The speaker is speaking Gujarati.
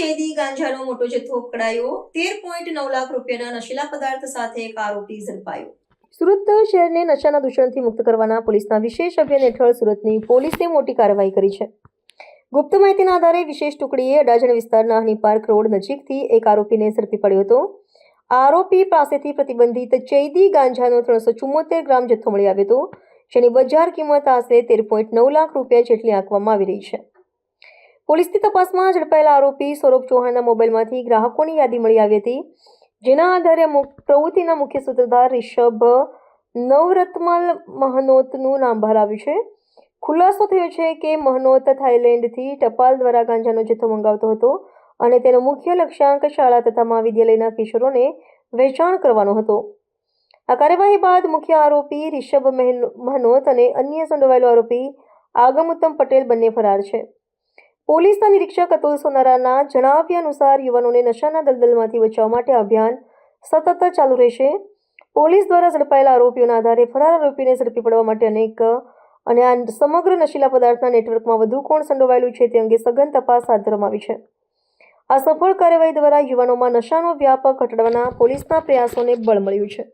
ગાંજાનો મોટો જથ્થો પકડાયો. તેર પોઈન્ટ નવ લાખ રૂપિયાના નશીલા પદાર્થ સાથે એક આરોપી ઝડપાયો. સુરત શહેરને નશાના દૂષણથી મુક્ત કરવાના પોલીસના વિશેષ અભિયાન હેઠળ સુરતની પોલીસે મોટી કાર્યવાહી કરી છે. ગુપ્ત માહિતીના આધારે વિશેષ ટુકડીએ અડાજણ વિસ્તારના હની પાર્ક રોડ નજીકથી એક આરોપીને ઝડપી પડ્યો હતો. આરોપી પાસેથી પ્રતિબંધિત ચૈદી, ગાંજાનો ત્રણસો ચુમ્મોતેર ગ્રામ જથ્થો મળી આવ્યો હતો. જેની બજાર કિંમત આશરે તેર પોઈન્ટ નવ લાખ રૂપિયા જેટલી આંકવામાં આવી રહી છે. પોલીસની તપાસમાં ઝડપાયેલા આરોપી સૌરભ ચૌહાણના મોબાઈલમાંથી ગ્રાહકોની યાદી મળી આવી હતી, જેના આધારે પ્રવૃત્તિના મુખ્ય સૂત્રધાર રિષભ નવરત્મલ મહનોતનું નામ બહાર આવ્યું છે. ખુલાસો થયો છે કે મહનોત થાઇલેન્ડથી ટપાલ દ્વારા ગાંજાનો જથ્થો મંગાવતો હતો અને તેનો મુખ્ય લક્ષ્યાંક શાળા તથા મહાવિદ્યાલયના કિશોરોને વેચાણ કરવાનો હતો. આ કાર્યવાહી બાદ મુખ્ય આરોપી રિષભ મહેન- મહનોત અને અન્ય સંડોવાયેલો આરોપી આગમ ઉત્તમ પટેલ બંને ફરાર છે. પોલીસના નિરીક્ષક અતુલ સોનારાના જણાવ્યા અનુસાર યુવાનોને નશાના દલદલમાંથી બચાવવા માટે અભિયાન સતત ચાલુ રહેશે. પોલીસ દ્વારા ઝડપાયેલા આરોપીઓના આધારે ફરાર આરોપીને ઝડપી પડવા માટે અનેક અને આ સમગ્ર નશીલા પદાર્થના નેટવર્કમાં વધુ કોણ સંડોવાયેલું છે તે અંગે સઘન તપાસ હાથ ધરવામાં આવી છે. આ સફળ કાર્યવાહી દ્વારા યુવાનોમાં નશાનો વ્યાપ ઘટાડવાના પોલીસના પ્રયાસોને બળ મળ્યું છે.